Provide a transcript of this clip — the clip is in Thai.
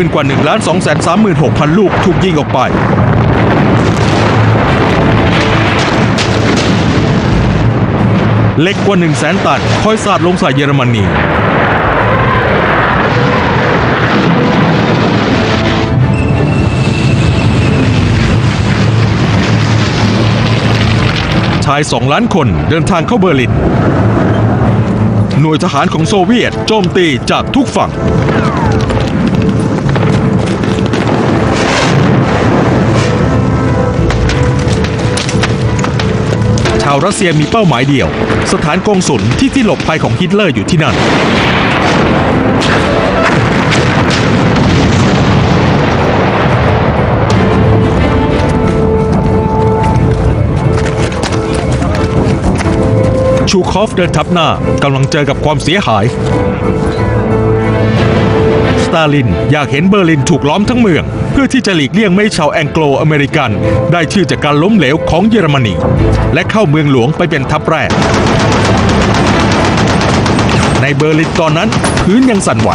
ปืนกว่า1ล้าน2 3 3 6 0 0 ลูกถูกยิงออกไป เล็กกว่า 1 0 0 0 0แสนตันคอยสาดลงใส่เยอรมนีชาย 2 ล้านคนเดินทางเข้าเบอร์ลิน หน่วยทหารของโซเวียตโจมตีจากทุกฝั่งาวรัสเซียมีเป้าหมายเดียว สถานกงสุลที่ที่หลบภัยของฮิตเลอร์อยู่ที่นั่น ชูคอฟเดินทับหน้ากำลังเจอกับความเสียหายาลิน อยากเห็นเบอร์ลินถูกล้อมทั้งเมือง เพื่อที่จะหลีกเลี่ยงไม่ให้ชาวแองโกลอเมริกัน ได้ชื่อจากการล้มเหลวของเยอรมนี และเข้าเมืองหลวงไปเป็นทัพแรก ในเบอร์ลินตอนนั้นพื้นยังสั่นไหว